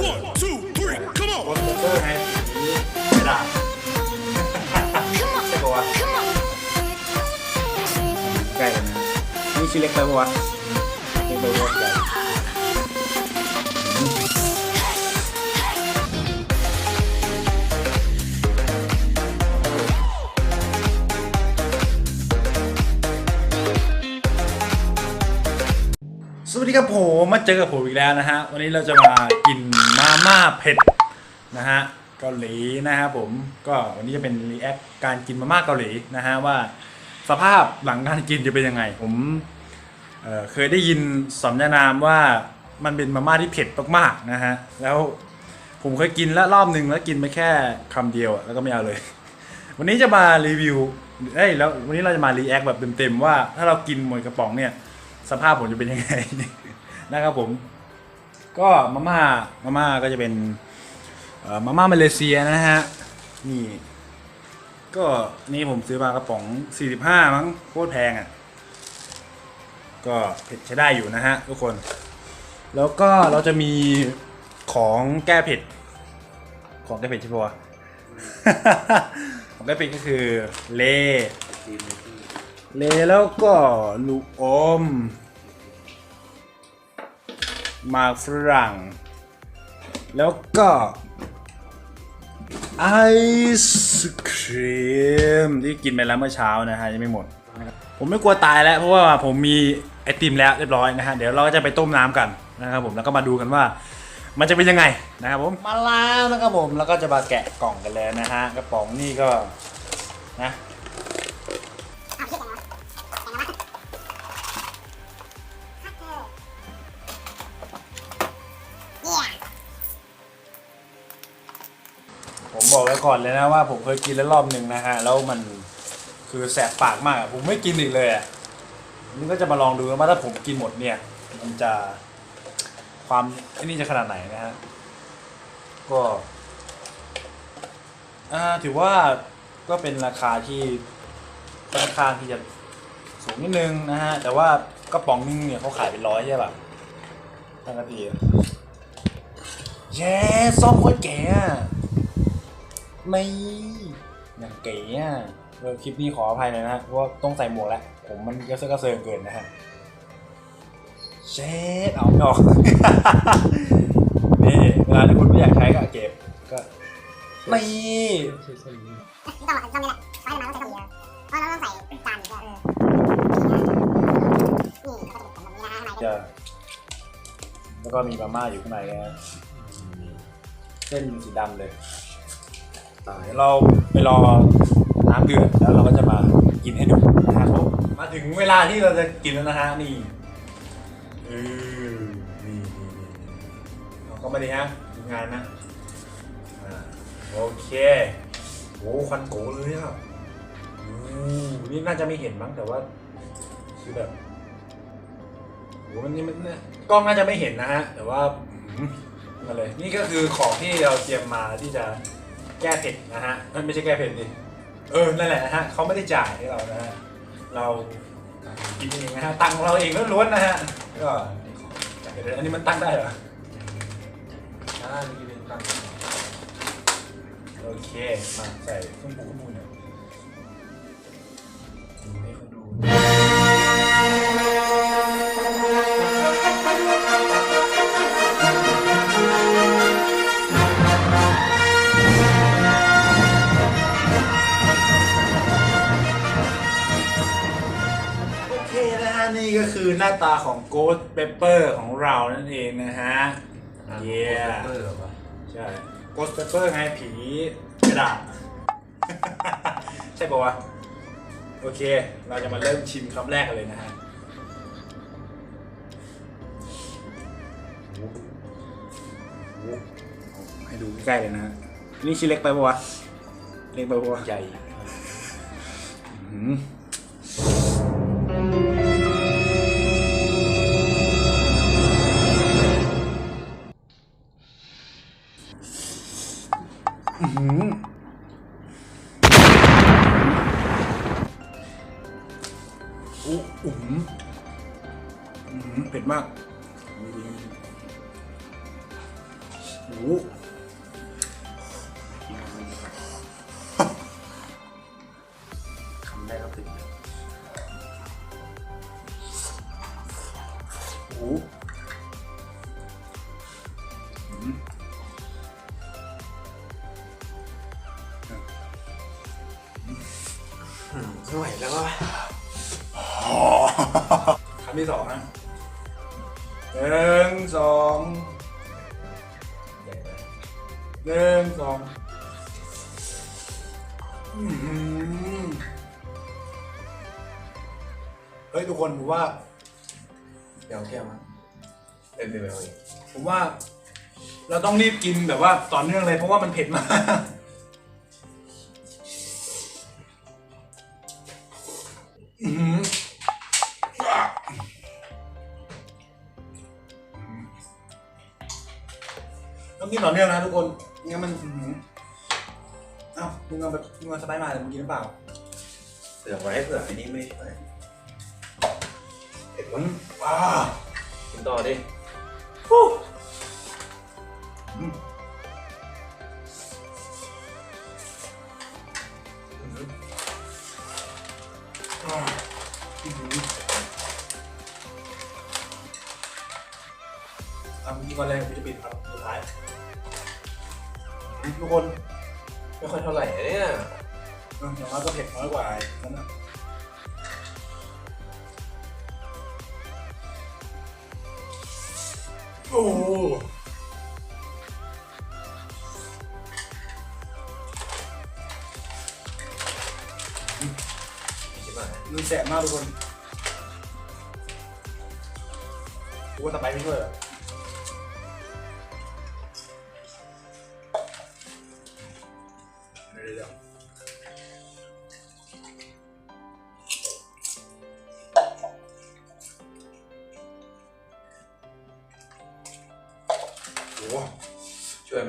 One, two, three, come โค on. สเตอไงกระดาษใช่ปะวะใกล้กันนะนี่ชิ้นเล็กไปปะวะเล็กไปปะวะใหญ่สวัสดีครับผมมาเจอกับผมอีกแล้วนะฮะ วันนี้เราจะมากิน มาม่าเผ็ดนะฮะเกาหลีนะครับผมก็วันนี้จะเป็นรีแอคการกินมาม่าเกาหลีนะฮะว่าสภาพหลังการกินจะเป็นยังไง ผมเเคยได้ยินสำนานามว่ามันเป็นมาม่าที่เผ็ดมากๆนะฮะแล้วผมเคยกินแล้วรอบหนึ่งแล้วกินไปแค่คำเดียวแล้วก็ไม่เอาเลย วันนี้จะมารีวิวเอ้ยแล้ววันนี้เราจะมารีแอคแบบเต็มๆว่าถ้าเรากินหมดกระป๋องเนี่ย สภาพผมจะเป็นยังไงนะครับผม ก็มาม่ามาม่าก็จะเป็นมาม่ามาเลเซียนะฮะนี่ ก็นี่ผมซื้อมากระป๋อง 45 มั้งโคตรแพงอะ่ะ ก็เผ็ดใช้ได้อยู่นะฮะทุกคน แล้วก็เราจะมีของแก้เผ็ด ของแก้เผ็ดใช่ปะวะของแก้เผ็ดก็คือเล เลแล้วก็ลูกอม หมากฝรั่ง แล้วก็ไอศครีมที่กินไปแล้วเมื่อเช้านะฮะยังไม่หมด ผมไม่กลัวตายแล้วเพราะว่าผมมีไอติมแล้วเรียบร้อยนะฮะเดี๋ยวเราก็จะไปต้มน้ำกันนะครับผมแล้วก็มาดูกันว่า มันจะเป็นยังไงนะครับผมมาแล้วนะครับผมแล้วก็จะมาแกะกล่องกันเลยนะฮะกระป๋องนี่ก็นะ ผมบอกไว้ก่อนเลยนะว่าผมเคยกินแล้วรอบหนึ่งนะฮะแล้วมันคือแสบปากมากอะผมไม่กินอีกเลยอะนี่ก็จะมาลองดูนะว่าถ้าผมกินหมดเนี่ย มันจะความไอ้นี่จะขนาดไหนนะฮะก็ถือว่าก็เป็นราคาที่ค่อนข้างที่จะสูงนิดนึงนะฮะ แต่ว่ากระป๋องนึงเนี่ยเขาขายเป็นร้อยใช่ป่ะปกติเย้ซ่อมโคตรแก่ ไม่อย่างเก๋อะเออคลิปนี้ขออภัยหน่อยนะฮะเพราะว่าต้องใส่หมวกแล้วผมมันกระเซาะกระเซิงเกินนะฮะเช็ดเอาไม่ออก นี่เวลาที่คุณไม่อยากใช้ก็เก็บก็ไม่ต้องมาต้องนี่แหละไฟมันต้องใช้ต้องเยอะเพราะเราต้องใส่จานอีกด้วยนี่เขาจะเป็นแบบนี้นะข้างในแล้วก็มีมาม่าอยู่ข้างในนะเส้นสีดำเลย เดี๋ยวเราไปรอน้ำเดือดแล้วเราก็จะมากินให้ดูนะครับผมมาถึงเวลาที่เราจะกินแล้วนะฮะนี่เออนี่นี่นี่เราก็มาดีฮะทำงานนะอ่าโอเคโอ้ควันโกเลยอะอืมนี่น่าจะไม่เห็นมั้งแต่ว่าคือแบบโหมันนี่มันเนี่ยกล้องน่าจะไม่เห็นนะฮะแต่ว่ามาเลยนี่ก็คือของที่เราเตรียมมาที่จะ แก้เผ็ดนะฮะนั่นไม่ใช่แก้เผ็ดดิเออนั่นแหละนะฮะเขาไม่ได้จ่ายให้เรานะฮะเรากินเองนะฮะตังค์ของเราเองล้วนๆนะฮะก็เดี๋ยวอันนี้มันตั้งได้เหรออ่านี่เป็นตั้งโอเคมาใส่เครื่องปรุงข้างบนหน่อยดู ก็คือหน้าตาของ Ghost Pepper ของเรานั่นเองนะฮะ เย้ใช่ Ghost Pepper ไงผีกระดาษ ใช่ปะวะ โอเค เราจะมาเริ่มชิมคำแรกกันเลยนะฮะให้ดูใกล้ๆเลยนะฮะ นี่ชิ้นเล็กไปปะวะ เล็กไปปะวะ ใหญ่ อู้อุ๋มหือเผ็ดมากโอ้โหคำได้ก็ถึงโอ้หืมอืมไม่ไหวแล้ว ว่ะคำที่สองนะหนึ่งสองหนึ่งสองอื้อหือเฮ้ย ทุกคนผมว่า เดี๋ยวแก้วมาเอ็มเบลอีกผมว่า เราต้องรีบกินแบบว่าต่อเนื่องเลยเพราะว่ามันเผ็ดมาก นต่อเนื่องนะทุกคนงั้นมันอื้อหือเอ้ามึงเอาแบบมึงเอาสไปซ์มาแต่มึงกินหรือเปล่าเผื่อไว้เผื่ออันนี้ไม่ช่วยเอ็ดอืวะมอ่ากินต่อดิฮู้อืมอ่าอื้อหืออะมึงกินก่อนเลยกูจะปิดครับสุดท้ายอืม ทุกคนไม่ค่อยเท่าไหร่นะเนี่ยเอออย่างน้อยก็เผ็ดน้อยกว่าไอ้นั่นนะโอ้โหใช่ไหมมันแสบมากทุกคนกูว่าตะไปไม่ช่วยเหรอ โอ้โหช่วยไ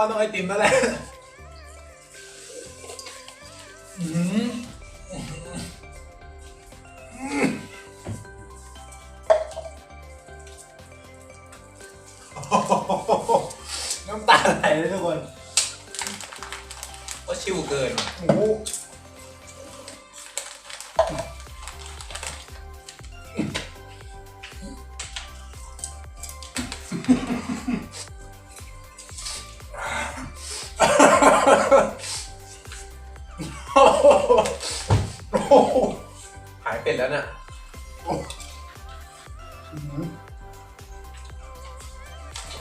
ว่าต้องไอติมนั่นแหละน้ำตาไหลเลยทุกคน ก็ชิวเกิน โอ้ โอ้โหหายเป็ดแล้วน่ะอื้อหือ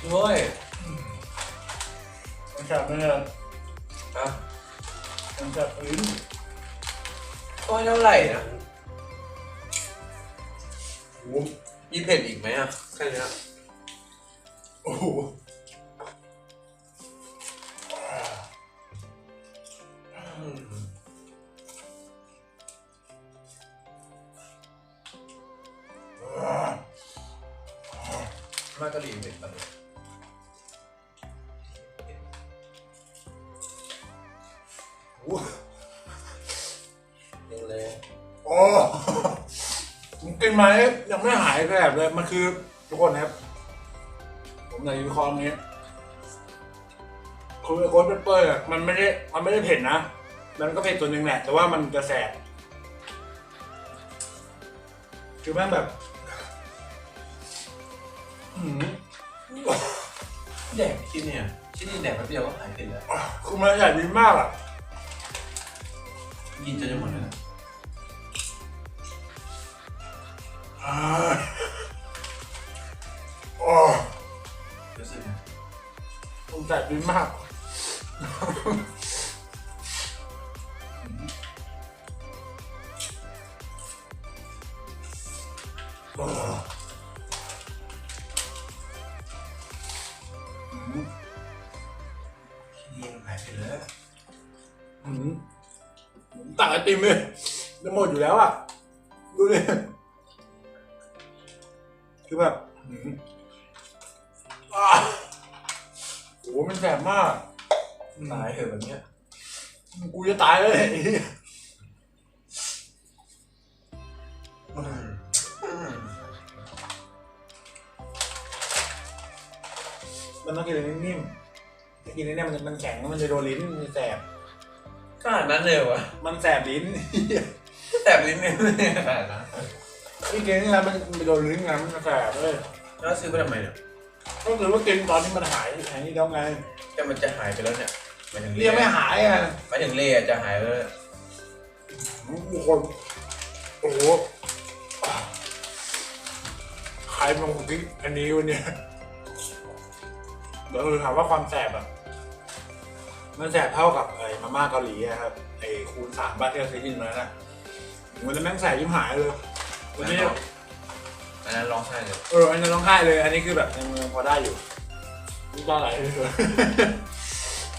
เฮ้ยมันจับไม่ได้อะมันจับพื้นก็เท่าไหร่นะโอ้โหยี่เผ็ดอีกไหมอะแค่เนี้ยโอ้โห 100%โอ้เร็วเลยโอ้ผมกินไหมยังไม่หายแสบเลย มันคือทุกคนนะครับ ผมในวิเคราะห์ตงนี้คุณโค้ดเปเปอร์อะมันไม่ได้มันไม่ได้เผ็ดนะ มันก็เผ็ดตัวหนึ่งแหละ แต่ว่ามันจะแสบคือแม่งแบบ อืมแดกชิ้นเนี่ย ชิ้นนี้แดกแป๊บเดียวก็หายเผ็ดแล้วคือมันใหญ่ดีมากอะกินจนจะหมดเลยนะอ่าโอ้รู้สึกไงมันแสบดีมากโติมเลยจะหมดอยู่แล้วอะ ดูดิคือแบบหืมอ่าโอ้โหมันแสบมากตายเถอะแบบเนี้ย กูจะตายเลยไอ้เหี้ยมันต้องกินอะไรนิ่มๆถ้ากินนิ่มๆมันจะมันแข็งมันจะโดนลิ้นมันจะแสบ ขนาดนั้นเลยวะมันแสบลิ้นแสบลิ้นเนี่ยขนาดนั้นพี่กินนี่นะมันมันโดนลิ้นไงมันจะแสบเลยแล้วซื้อไปทำไมเนี่ยก็คือว่ากินตอนที่มันหายหายนี่แล้วไงแต่มันจะหายไปแล้วเนี่ยหมายถึงเรียกไม่หายอะหมายถึงเล่จะหายไปแล้วเนี่ยทุกคนโอ้โหใครมาคิดอันนี้วันเนี้ยเดี๋ยวคือถามว่าความแสบอะ มันแสบเท่ากับไอ้มาม่าเกาหลีอะครับไอ้คูณสามบ้านที่เราเคยกินมาน่ะมันจะแม่งแสบยิ่งหายเลยวันนี้อันนั้นร้องไห้เลยเอออันนั้นร้องไห้เลย อันนี้คือแบบยังยังพอได้อยู่นี่ตาไหลเลย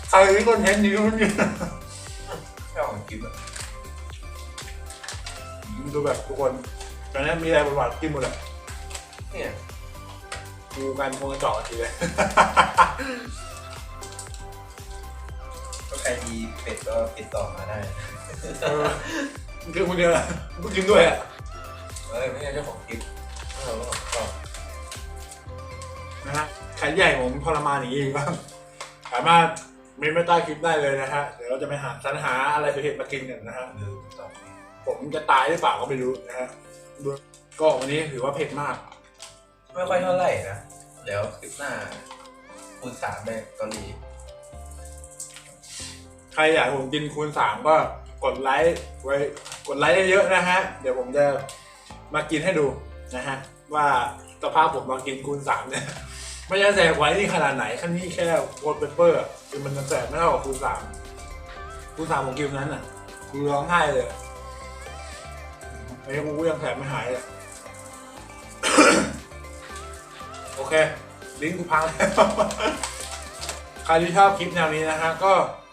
ใครที่คนเทนต์นี้มันเนี่ยแค่ของกิฟต์อะดูแบบทุกคนตอนนี้มีอะไรประวัติกินหมดเลยเนี่ยดูกันคงจะเจาะทีเลยก็ใค รมีเป็ดก็ติดต่อมาได้เออมันคือคนเดียวแหละกูกินด้วยอะเออไม่ใช่เจ้าของกิฟต์เราก็ชอบนะฮะใครใหญ่ผมทรมานอย่างนี้บ้างสามารถเมนไม่ใต้คลิปได้เลยนะฮะเดี๋ยวเราจะไปหาสรรหาอะไรไปเห็ดมากินกันนะฮะ หรือต่อผมจะตายหรือเปล่าก็ไม่รู้นะฮะดูก็วันนี้ถือว่าเผ็ดมาก ไม่ค่อยเท่าไหร่นะ เดี๋ยวคลิปหน้าคูณสามไปเกาหลี ใครอยากให้ผมกินคูณสามก็กดไลค์ไว้กดไลค์เยอะๆนะฮะ เดี๋ยวผมจะมากินให้ดูนะฮะ ว่าสภาพผมมากินคูณสามเนี่ยไม่ใช่แสบไว้นี่ขนาดไหนขั้นนี้แค่โคดเปเปอร์คือมันแสบไม่เท่ากับคูณสามคูณสามผมกินวันนั้นอะกูร้องไห้เลยไอ้กูยังแสบไม่หายเลยโอเค ลิงก์กูพังแล้ว ใครที่ชอบคลิปแนวนี้นะฮะก็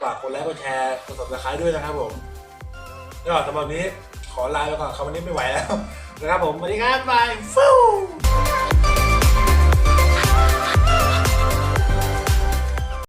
ากกดไลค์กดแชร์กด subscribe ด้วยนะครับผมก็สำหรับวันนี้ขอลาไปก่อนครับวันนี้ไม่ไหวแล้วนะครับผมสวัสดีครับบายฟู